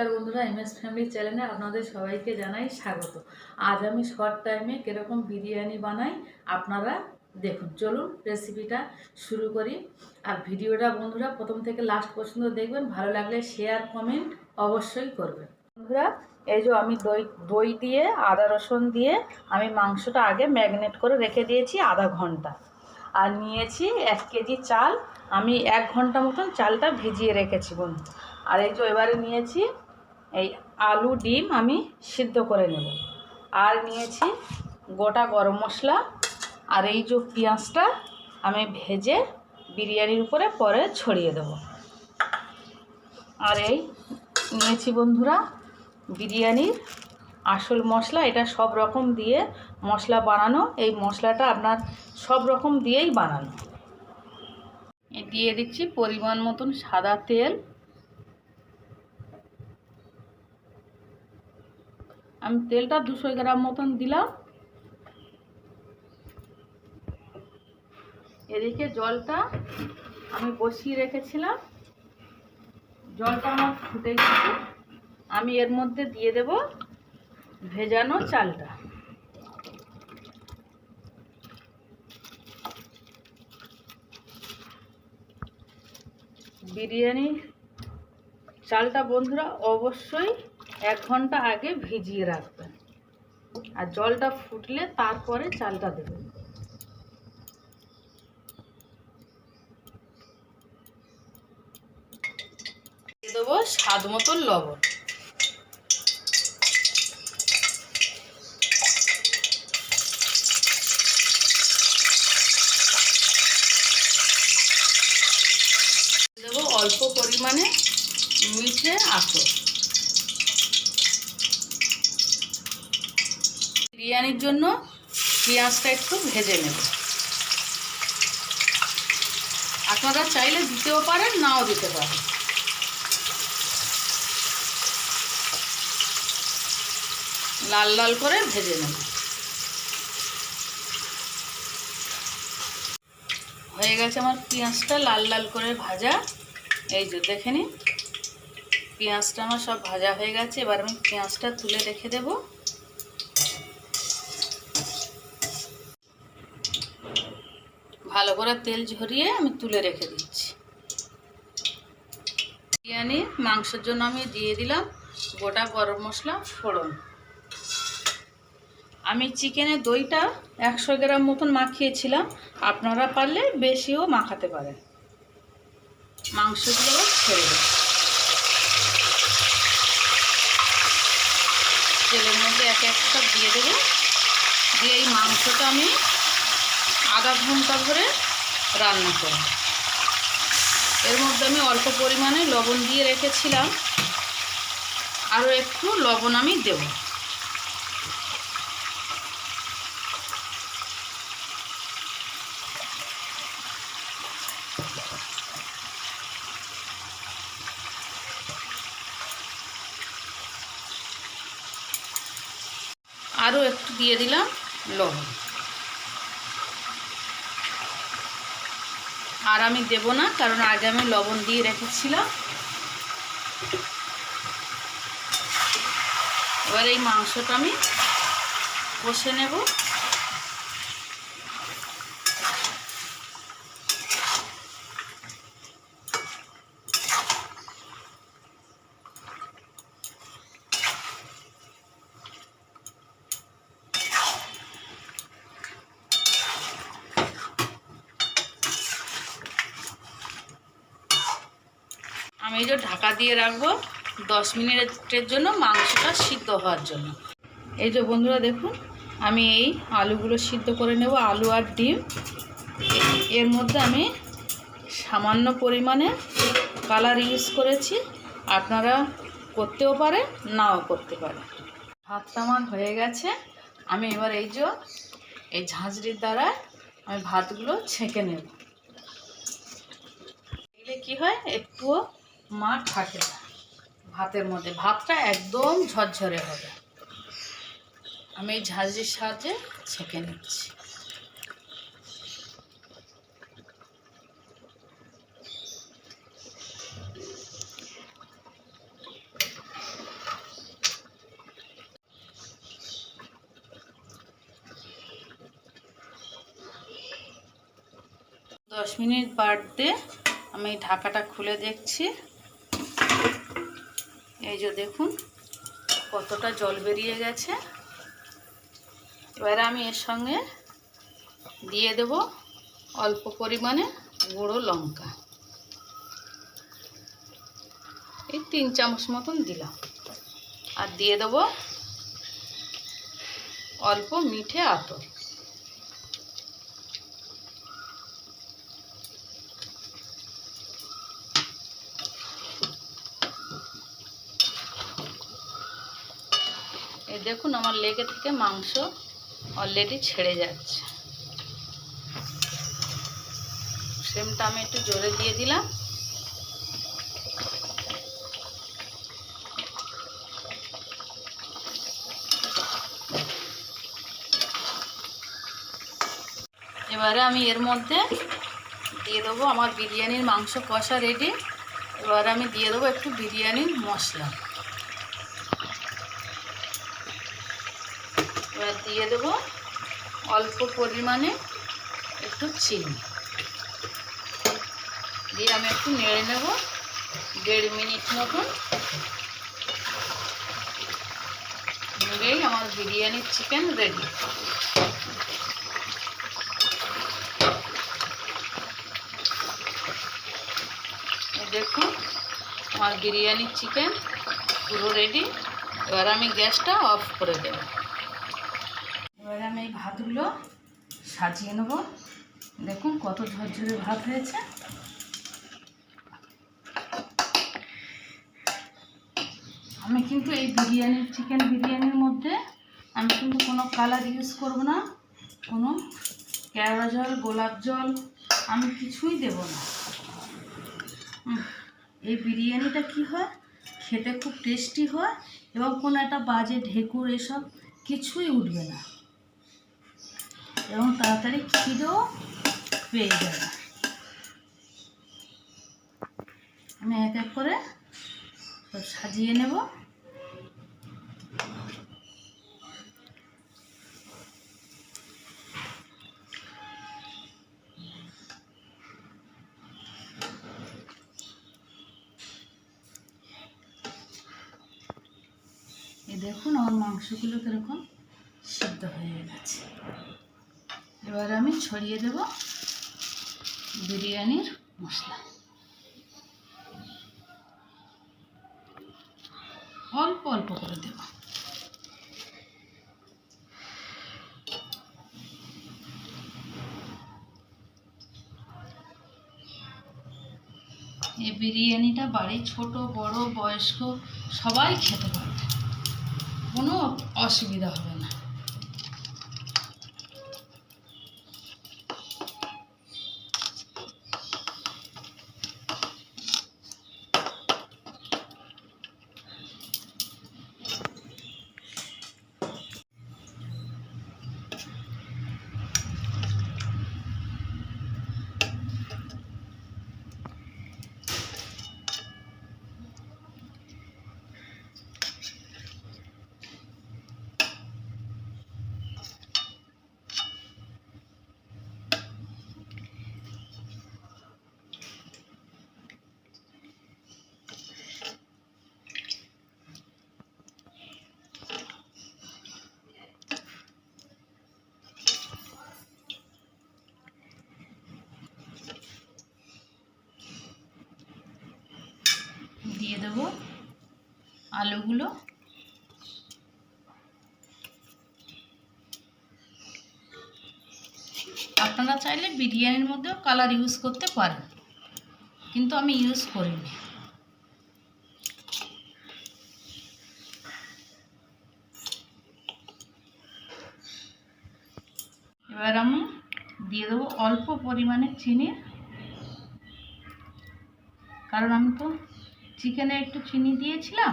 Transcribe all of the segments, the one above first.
নমস্কার বন্ধুরা M S family চ্যানেলে আপনাদের সবাইকে জানাই স্বাগত। আজ আমি শর্ট টাইমে কীরকম বিরিয়ানি বানাই আপনারা দেখুন। চলুন রেসিপিটা শুরু করি। আর ভিডিওটা বন্ধুরা প্রথম থেকে লাস্ট পর্যন্ত দেখবেন, ভালো লাগলে শেয়ার কমেন্ট অবশ্যই করবেন। বন্ধুরা, এই যে আমি দই দই দিয়ে, আদা রসুন দিয়ে আমি মাংসটা আগে ম্যাগনেট করে রেখে দিয়েছি আধা ঘণ্টা। আর নিয়েছি এক কেজি চাল। আমি এক ঘণ্টা মতন চালটা ভিজিয়ে রেখেছি বন্ধু। আর এই যে এবারে নিয়েছি এই আলু ডিম আমি সিদ্ধ করে নেব। আর নিয়েছি গোটা গরম মশলা আর এই যে পেঁয়াজটা আমি ভেজে বিরিয়ানির উপরে পরে ছড়িয়ে দেব। আর এই নিয়েছি বন্ধুরা বিরিয়ানির আসল মশলা, এটা সব রকম দিয়ে মশলা বানানো। এই মশলাটা আপনার সব রকম দিয়েই বানানো। দিয়ে দিচ্ছি পরিমাণ মতন সাদা তেল। আমি তেলটা দুশো গ্রাম মতন দিলাম। এদিকে জলটা আমি বসিয়ে রেখেছিলাম। জলটা আমার ফুটে গেছে। আমি এর মধ্যে দিয়ে দেব ভেজানো চালটা। বিরিয়ানি চালটা বন্ধুরা অবশ্যই এক ঘণ্টা আগে ভিজিয়ে রাখবেন। আর জলটা ফুটলে তারপরে চালটা দেবেন। দেবো স্বাদ মতন লবণ। অল্প পরিমাণে মিঠে আতর বিরিয়ানির জন্য পেঁয়াজটা একটু ভেজে নেব। আপনারা চাইলে দিতেও পারেন, নাও দিতে পারেন। লাল লাল করে ভেজে নেব। হয়ে গেছে আমার পেঁয়াজটা লাল লাল করে ভাজা। এই যে দেখে নিন, পেঁয়াজটা আমার সব ভাজা হয়ে গেছে। এবার আমি পেঁয়াজটা তুলে রেখে দেব। ভালো করে তেল ঝরিয়ে আমি তুলে রেখে দিচ্ছি। বিরিয়ানি, মাংসের জন্য আমি দিয়ে দিলাম গোটা গরম মশলা, ফোড়ন। আমি চিকেনের দইটা একশো গ্রাম মতন মাখিয়েছিলাম, আপনারা পারলে বেশিও মাখাতে পারেন। মাংসগুলো ছেড়ে দেব তেলের মধ্যে এক একটা দিয়ে দেবো। দিয়ে এই মাংসটা আমি আধা ঘণ্টা ধরে রান্না করব। এর মধ্যে আমি অল্প পরিমাণে লবণ দিয়ে রেখেছিলাম। আরও একটু লবণ আমি দেবো। আরও একটু দিয়ে দিলাম লবণ। আর আমি দেব না, কারণ আগে আমি লবণ দিয়ে রেখেছিলাম। এবার এই মাংসটা আমি কষে নেব। এই যে ঢাকা দিয়ে রাখব দশ মিনিটের জন্য মাংসটা সিদ্ধ হওয়ার জন্য। এই যে বন্ধুরা দেখুন, আমি এই আলুগুলো সিদ্ধ করে নেব, আলু আর ডিম। এর মধ্যে আমি সামান্য পরিমাণে কালার ইউজ করেছি। আপনারা করতেও পারে নাও করতে পারে ভাতটা আমার হয়ে গেছে। আমি এবার এই যে, এই ঝাঁঝরির দ্বারা আমি ভাতগুলো ছেঁকে নেব। দিলে কী হয়? একটুও মা থাকে না। ভাতের মধ্যে। ভাতটা একদম ঝরঝরে হবে। আমি এই ঝাঁঝির সাহায্যে ছেঁকে নিচ্ছি। দশ মিনিট বাড়তে আমি ঢাকাটা খুলে দেখছি। এই যে দেখুন, কতটা জল বেরিয়ে গেছে। এবারে আমি এর সঙ্গে দিয়ে দেব অল্প পরিমাণে গুঁড়ো লঙ্কা। এই তিন চামচ মতন দিলাম। আর দিয়ে দেব অল্প মিঠে আতর। এই দেখুন, আমার লেগে থেকে মাংস অলরেডি ছেড়ে যাচ্ছে। ফ্লেমটা আমি একটু জোরে দিয়ে দিলাম। এবারে আমি এর মধ্যে দিয়ে দেবো আমার বিরিয়ানির মাংস কষা রেডি এবারে আমি দিয়ে দেবো একটু বিরিয়ানির মশলা এবার দিয়ে দেবো অল্প পরিমাণে একটু চিনি। দিয়ে আমি একটু নেড়ে নেব দেড় মিনিট মতন। নেড়েই আমার বিরিয়ানির চিকেন রেডি দেখুন, আমার বিরিয়ানির চিকেন পুরো রেডি এবার আমি গ্যাসটা অফ করে দেব। আমি ভাতগুলো সাজিয়ে নেব। দেখুন কত ঝরঝরে ভাত হয়েছে। আমি কিন্তু এই বিরিয়ানির চিকেন বিরিয়ানির মধ্যে আমি কিন্তু কোনো কালার ইউজ করব না, কোনো কেওড়া জল, গোলাপ জল আমি কিছুই দেব না। এই বিরিয়ানিটা কি হয়? খেতে খুব টেস্টি হয় এবং কোনো একটা বাজে ঢেকুর এসব কিছুই উঠবে না। এবং তাড়াতাড়ি খিদেও পেয়ে যাবে। আমি এক এক করে সাজিয়ে নেব। দেখুন আমার মাংসগুলো কীরকম সিদ্ধ হয়ে গেছে। আমি ছড়িয়ে দেব বিরিয়ানির মশলা। অল্প অল্প করে দেব। এই বিরিয়ানিটা বাড়ির ছোট, বড়, বয়স্ক সবাই খেতে পারবে। কোনো অসুবিধা হবে না দিয়ে দেবো আলুগুলো। আপনারা চাইলে বিরিয়ানির মধ্যেও কালার ইউজ করতে পারেন, কিন্তু আমি ইউজ করিনি। এবার আমি দিয়ে দেবো অল্প পরিমাণে চিনি, কারণ আমি তো চিকেনে একটু চিনি দিয়েছিলাম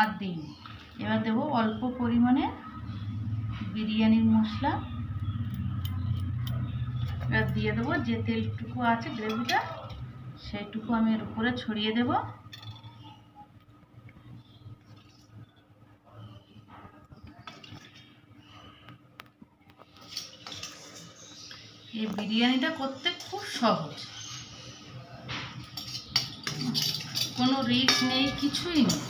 আর দিইনি। এবার দেবো অল্প পরিমাণে বিরিয়ানির মশলা। এবার দিয়ে দেবো যে তেলটুকু আছে, গ্রেভিটা, সেইটুকু আমি এর উপরে ছড়িয়ে দেব। এই বিরিয়ানিটা করতে খুব সহজ। কোনো রিস্ক নেই, কিছুই নেই।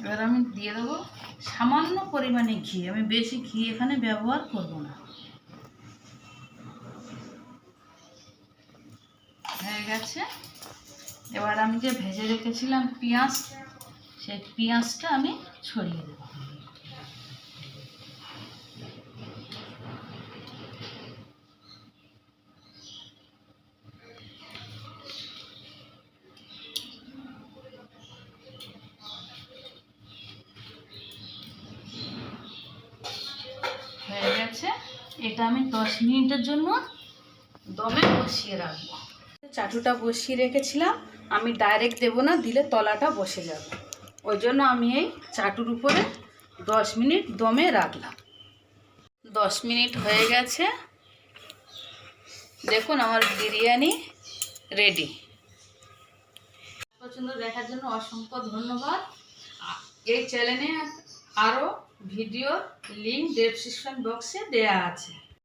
এবার আমি দিয়ে দেবো সামান্য পরিমাণে ঘি। আমি বেশি ঘি এখানে ব্যবহার করব না। হয়ে গেছে। এবার আমি যে ভেজে রেখেছিলাম পেঁয়াজ, সেই পেঁয়াজটা আমি ছড়িয়ে দেবো। এটা আমি দশ মিনিটের জন্য দমে বসিয়ে রাখব। চাটুটা বসিয়ে রেখেছিলাম, আমি ডাইরেক্ট দেবো না, দিলে তলাটা বসে যাবে। ওই জন্য আমি এই চাটুর উপরে দশ মিনিট দমে রাখলাম। দশ মিনিট হয়ে গেছে। দেখুন আমার বিরিয়ানি রেডি পছন্দ দেখার জন্য অসংখ্য ধন্যবাদ। এই চ্যানেলে আরও ভিডিও লিঙ্ক ডেসক্রিপশন বক্সে দেয়া আছে।